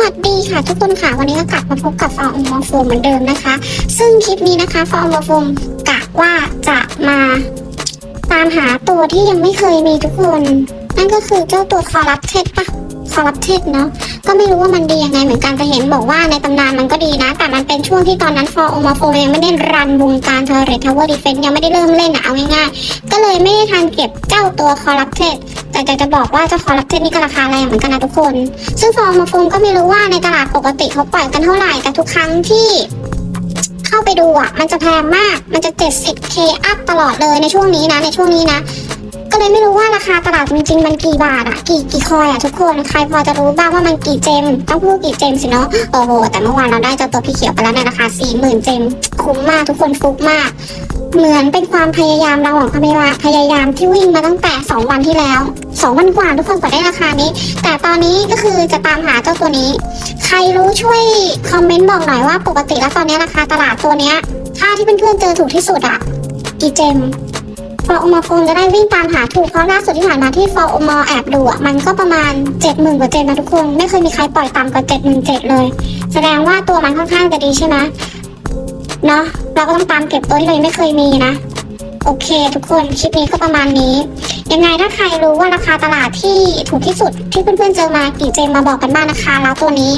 วัสดีค่ะทุกคนค่ะ วันนี้ก็กลับมาพบกับฟอร์มอโฟมเหมือนเดิมนะคะ ซึ่งคลิปนี้นะคะฟอร์มอโฟมกะว่าจะมาตามหาตัวที่ยังไม่เคยมีทุกคน นั่นก็คือเจ้าตัวคอรัปเทดปะคอรัปเทดเนาะก็ไม่รู้ว่ามันดียังไงเหมือนกันแต่เห็นบอกว่าในตำนานมันก็ดีนะ แต่มันเป็นช่วงที่ตอนนั้นฟอร์มอโฟมยังไม่ได้รันวงการเทอร์เรททาวเวอร์ดีเฟนยังไม่ได้เริ่มเล่นอะเอาง่ายๆก็เลยไม่ได้ทันเก็บเจ้าตัวคอรัปเทด แต่อยากจะบอกว่าเจ้าคอรัปเทนนี่ก็ราคาแรงเหมือนกันนะทุกคน ซึ่งฟองมาฟูมก็ไม่รู้ว่าในตลาดปกติเขาปล่อยกันเท่าไหร่แต่ทุกครั้งที่เข้าไปดูอะมันจะแพงมาก มันจะ 70k อัพตลอดเลยในช่วงนี้นะ ในช่วงนี้นะ ก็เลยไม่รู้ว่าราคาตลาดจริงๆมันกี่บาทอะ กี่กี่คอยอะทุกคน ใครพอจะรู้บ้างว่ามันกี่เจม ต้องพูดกี่เจมสิเนาะ โอ้โห แต่เมื่อวานเราได้เจ้าตัวพี่เขียวไปแล้วในราคา 40,000 เจม คุ้มมากทุกคนฟุกมาก เหมือนเป็นความพยายามเราของความพยาพยายามที่วิ่งมาตั้งแต่ 2 วันที่แล้ว 2 วันกว่าทุกคนกว่าได้ราคานี้ แต่ตอนนี้ก็คือจะตามหาเจ้าตัวนี้ ใครรู้ช่วยคอมเมนต์บอกหน่อยว่าปกติแล้วตอนนี้ราคาตลาดตัวเนี้ยถ้าที่เพื่อนๆเจอถูกที่สุดอะกี่เจมฟอร์อมอโฟนจะได้วิ่งตามหาถูกเพราะล่าสุดที่ผ่านมาที่ฟอร์อมอแอบดูอะมันก็ประมาณ70,000กว่าเจมนะทุกคน ไม่เคยมีใครปล่อยต่ำกว่า77,000เลย แสดงว่าตัวมันค่อนข้างจะดีใช่ไหม เนาะเราก็ต้องตามเก็บตัวที่เรายังไม่เคยมีนะ โอเค ทุกคนคลิปนี้ก็ประมาณนี้ ยังไงถ้าใครรู้ว่าราคาตลาดที่ถูกที่สุดที่เพื่อนๆเจอมากี่เจมมาบอกกันบ้างนะคะแล้วตัวนี้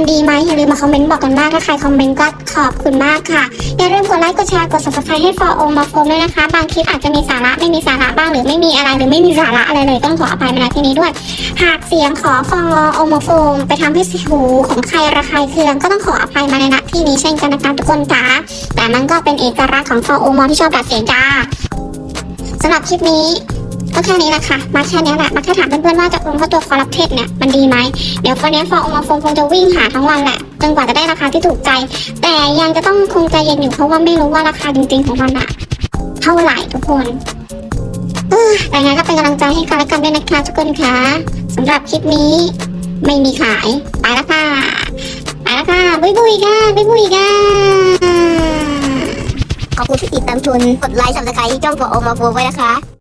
มันดีไหมอย่าลืมมาคอมเมนต์บอกกันบ้างถ้าใครคอมเมนต์ก็ขอบคุณมากค่ะ อย่าลืมกดไลค์กดแชร์กด subscribe ให้ฟอร์โอมาโฟมด้วยนะคะ บางคลิปอาจจะมีสาระไม่มีสาระบ้างหรือไม่มีอะไรหรือไม่มีสาระอะไรเลยต้องขออภัยมาณที่นี้ด้วย หากเสียงขอฟองโองมาโฟมไปทำให้หูของใครระคายเคืองก็ต้องขออภัยมาในณที่นี้เช่นกันนะคะทุกคนค่ะแต่มันก็เป็นเอกลักษณ์ของฟอร์โอมที่ชอบดัดเสียงจ้าสำหรับคลิปนี้ ก็แค่นี้แหละค่ะ มาแค่นี้แหละมาแค่ถามเพื่อนๆว่าจะลงเข้าตัวคอรับเทศเนี่ยมันดีไหมเดี๋ยววันนี้ฟองออกมาฟงคงจะวิ่งหาทั้งวันแหละจนกว่าจะได้ราคาที่ถูกใจ แต่ยังจะต้องคงใจเย็นอยู่เพราะว่าไม่รู้ว่าราคาจริงๆของมันอะเท่าไหร่ทุกคนเออแต่งั้นก็เป็นกำลังใจให้กันและกันด้วยนะคะทุกคนค่ะสำหรับคลิปนี้ไม่มีขายไปแล้วค่ะไปแล้วค่ะบุยบุยค่ะบุยบุยค่ะขอบคุณที่ติดตามชมกดไลค์สับสไครต์ช่องของโอมาโฟไว้นะคะ